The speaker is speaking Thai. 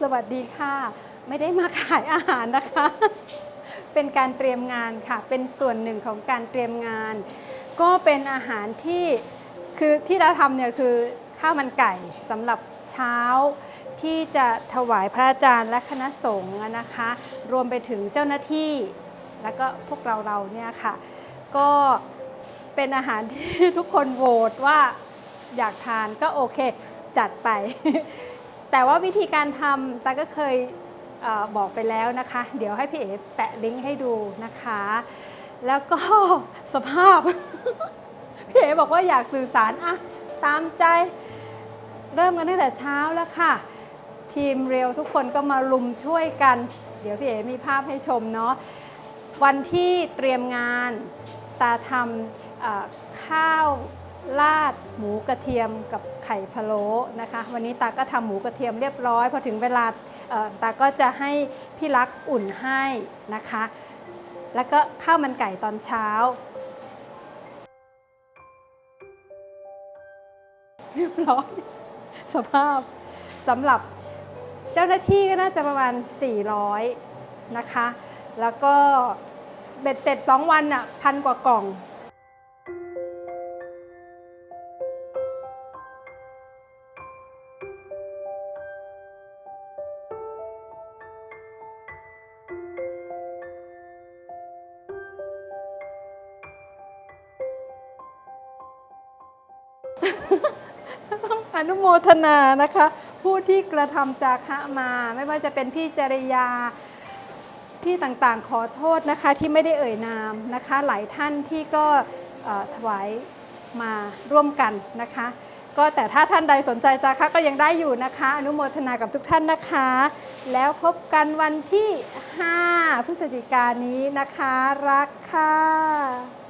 สวัสดีค่ะ ไม่ได้มาขายอาหารนะคะ เป็นการเตรียมงานค่ะ เป็นส่วนหนึ่งของการเตรียมงาน ก็เป็นอาหารที่คือที่เราทำเนี่ยคือข้าวมันไก่สำหรับเช้าที่จะถวายพระอาจารย์และคณะสงฆ์นะคะ รวมไปถึงเจ้าหน้าที่ แล้วก็พวกเราเราเนี่ยค่ะ ก็เป็นอาหารที่ทุกคนโหวตว่าอยากทานก็โอเค จัดไป แต่ว่าวิธีการทำตาก็เคยเออบอกไปแล้วนะคะ เดี๋ยวให้พี่เอ๋แปะลิงก์ให้ดูนะคะ แล้วก็สภาพ พี่เอ๋บอกว่าอยากสื่อสารอะตามใจ เริ่มกันตั้งแต่เช้าแล้วค่ะ ทีมเรียวทุกคนก็มาลุมช่วยกัน เดี๋ยวพี่เอ๋มีภาพให้ชมเนาะวันที่เตรียมงานตาทำข้าว ราดหมูกระเทียมกับไข่พะโล้นะคะ วันนี้ตาก็ทำหมูกระเทียมเรียบร้อยพอถึงเวลาตาก็จะให้พี่รักอุ่นให้นะคะ แล้วก็ข้าวมันไก่ตอนเช้า เรียบร้อย สภาพสำหรับเจ้าหน้าที่ก็น่าจะประมาณ 400 นะคะ แล้วก็เบ็ดเสร็จ 2 วันอะพันกว่ากล่อง ต้องอนุโมทนานะคะ ผู้ที่กระทำจาคะมา ไม่ว่าจะเป็นพี่จริยาที่ต่างๆ ขอโทษนะคะที่ไม่ได้เอ่ยนามนะคะ หลายท่านที่ก็ถวายมาร่วมกันนะคะ ก็แต่ถ้าท่านใดสนใจจาคะก็ยังได้อยู่นะคะ อนุโมทนากับทุกท่านนะคะ แล้วพบกันวันที่ 5 พฤศจิกายนนี้นะคะ รักค่ะ